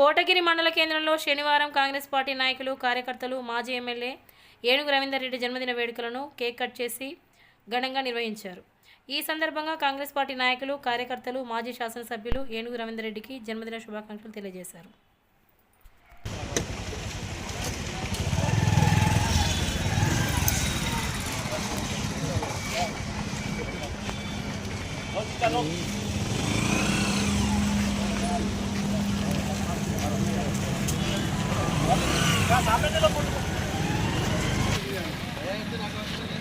కోటగిరి మండల కేంద్రంలో శనివారం కాంగ్రెస్ పార్టీ నాయకులు కార్యకర్తలు మాజీ ఎమ్మెల్యే ఏనుగు రవీందర్ రెడ్డి జన్మదిన వేడుకలను కేక్ కట్ చేసి ఘనంగా నిర్వహించారు. ఈ సందర్భంగా కాంగ్రెస్ పార్టీ నాయకులు కార్యకర్తలు మాజీ శాసనసభ్యులు ఏనుగు రవీందర్ రెడ్డికి జన్మదిన శుభాకాంక్షలు తెలియజేశారు.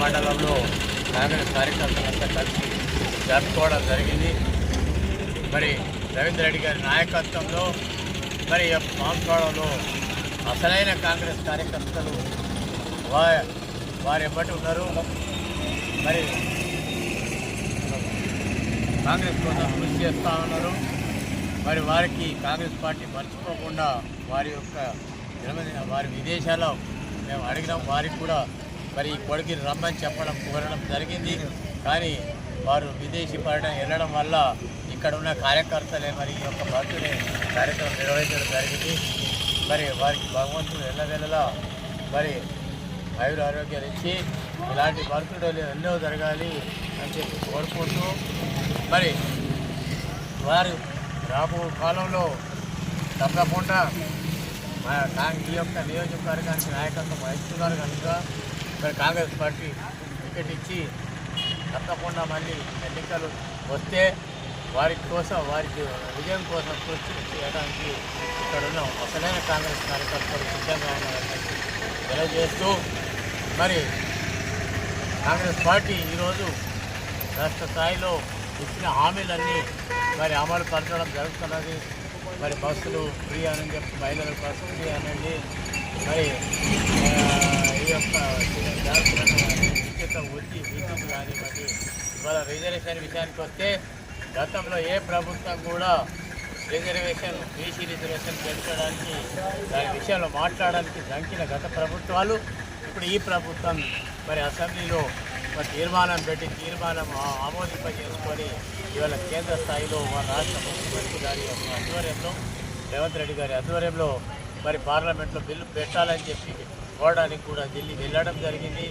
మండలంలో కాంగ్రెస్ కార్యకర్తలంతా కలిసి జరుపుకోవడం జరిగింది. మరి రవీంద్ర రెడ్డి గారి నాయకత్వంలో మరి మాంసవాడలో అసలైన కాంగ్రెస్ కార్యకర్తలు వా వారు ఎప్పటి ఉన్నారు. మరి కాంగ్రెస్ కోసం కృషి చేస్తూ ఉన్నారు. మరి వారికి కాంగ్రెస్ పార్టీ మర్చిపోకుండా వారి యొక్క జన్మదిన వారి విదేశాల్లో మేము అడిగినాం. వారికి కూడా మరి ఈ కొడుకుని రమ్మని చెప్పడం కోరడం జరిగింది. కానీ వారు విదేశీ పర్యటన వెళ్ళడం వల్ల ఇక్కడ ఉన్న కార్యకర్తలే మరి ఈ యొక్క బర్త్డే కార్యక్రమం నిర్వహించడం జరిగింది. మరి వారికి భగవంతుడు వెళ్ళవెళ్ళలా మరి ఆయుర ఆరోగ్యాలు ఇచ్చి ఇలాంటి బర్త్డేలు ఎన్నో జరగాలి అని చెప్పి కోరుకుంటూ మరి వారు రాబో కాలంలో తప్పకుండా మా కాంగ్ ఈ యొక్క నియోజకవర్గానికి నాయకత్వం వహిస్తున్నారు కనుక ఇక్కడ కాంగ్రెస్ పార్టీ టికెట్ ఇచ్చి తప్పకుండా మళ్ళీ ఎన్నికలు వస్తే వారి కోసం వారికి విజయం కోసం కృషి చేయడానికి ఇక్కడ ఉన్న అసలైన కాంగ్రెస్ కార్యకర్తలు సిద్ధంగా ఉన్నారని తెలియజేస్తూ మరి కాంగ్రెస్ పార్టీ ఈరోజు రాష్ట్ర స్థాయిలో ఇచ్చిన హామీలన్నీ మరి అమలు పరచడం జరుగుతున్నది. మరి బస్సులు ఫ్రీ అని చెప్పి మహిళలకు బస్సు ఫ్రీ అనండి మరి ఈ యొక్క జాగ్రత్తలను ఉచిత ఉచి విద్యుత్ మరి ఇవాళ రిజర్వేషన్ విషయానికి వస్తే గతంలో ఏ ప్రభుత్వం కూడా రిజర్వేషన్ బీసీ రిజర్వేషన్ పెంచడానికి దాని విషయంలో మాట్లాడడానికి దంకిన గత ప్రభుత్వాలు. ఇప్పుడు ఈ ప్రభుత్వం మరి అసెంబ్లీలో మరి తీర్మానం పెట్టి తీర్మానం ఆ- ఆమోదింపజేసుకొని ఇవాళ కేంద్ర స్థాయిలో మన రాష్ట్ర ముఖ్యమంత్రి గారి యొక్క ఆధ్వర్యంలో రేవంత్ రెడ్డి గారి ఆధ్వర్యంలో మరి పార్లమెంట్లో బిల్లు పెట్టాలని చెప్పి పోవడానికి కూడా ఢిల్లీ వెళ్ళడం జరిగింది.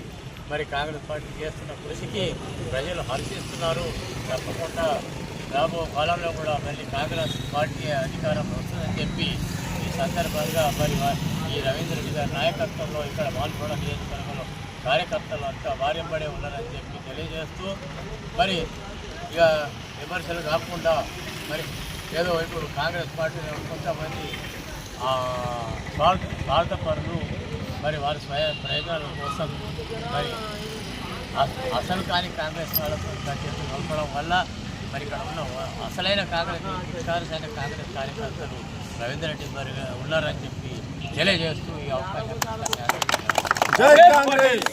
మరి కాంగ్రెస్ పార్టీ చేస్తున్న కృషికి ప్రజలు హర్షిస్తున్నారు తప్పకుండా రాబో కాలంలో కూడా మళ్ళీ కాంగ్రెస్ పార్టీ అధికారం వస్తుందని చెప్పి సందర్భంగా మరి ఈ రవీంద్ర గారి నాయకత్వంలో ఇక్కడ మాల్గొండ నియోజకవర్గంలో కార్యకర్తలు అంతా వారింపడే ఉన్నారని చెప్పి తెలియజేస్తూ మరి ఇక విమర్శలు కాకుండా మరి ఏదో ఇప్పుడు కాంగ్రెస్ పార్టీలో కొంతమంది స్వార్థ స్వార్థపరులు మరి వారి స్వయ ప్రయోజనాల కోసం మరి అసలు కాని కాంగ్రెస్ వాళ్ళతో చేతులు కలపడం వల్ల మరి ఇక్కడ ఉన్న అసలైన కాంగ్రెస్ నిష్కారసైన కాంగ్రెస్ కార్యకర్తలు రవీంద్ర రెడ్డి మరి ఉన్నారని చెప్పి తెలియజేస్తూ ఈ అవకాశం జై కాంగ్రెస్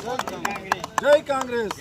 జై కాంగ్రెస్